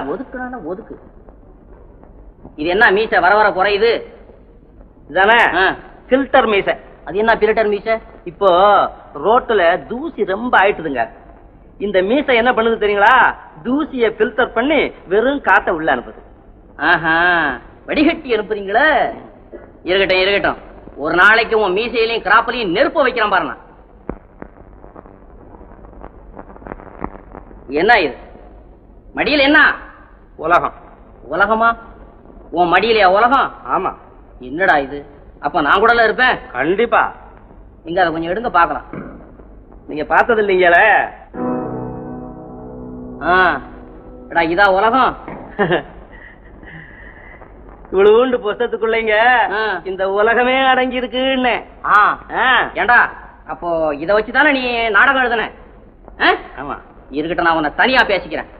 ஒதுக்குறான ஒதுக்கு. இது என்ன மீச? வர வர குறையுது இதானே. ஃபில்டர் மீசை. அது என்ன பிரிட்டர் மீச? இப்போ ரோட்டுல தூசி ரொம்ப ஆயிட்டுதுங்க. இந்த மீசை என்ன பண்ணுது தெரியுங்களா? தூசியை ஃபில்டர் பண்ணி வெறும் காத்த உள்ள அனுப்புது. ஆஹா. வடிகட்டி அனுப்புறீங்களே? இருக்கட்டும் இருக்கட்டும். ஒரு நாளைக்கு உன் மீசையிலையும் கிராப்பிலையும் நெருப்பு வைக்கிறான் பாருங்க என்ன இது? மடியில் என்ன? உலகம். உலகமா? உன் மடியிலையா உலகம்? ஆமா. என்னடா இது? அப்ப நான் கூடல இருப்பேன்? கண்டிப்பா. இங்க அதை கொஞ்சம் எடுங்க பாக்கலாம் நீங்க பார்த்தது இல்லைங்களே? ஆ. எடா இதா உலகம்? இவ்வளவுண்டு புஸ்தத்துக்குள்ளங்க. இந்த உலகமே அடங்கி இருக்குன்னு ஆ. ஏண்டா? அப்போ இத வச்சு தானே நீ நாடகம் எழுதுன? ஆமா. இருக்கட்டும் நான் உன்னை தனியா பேசிக்கிறேன்.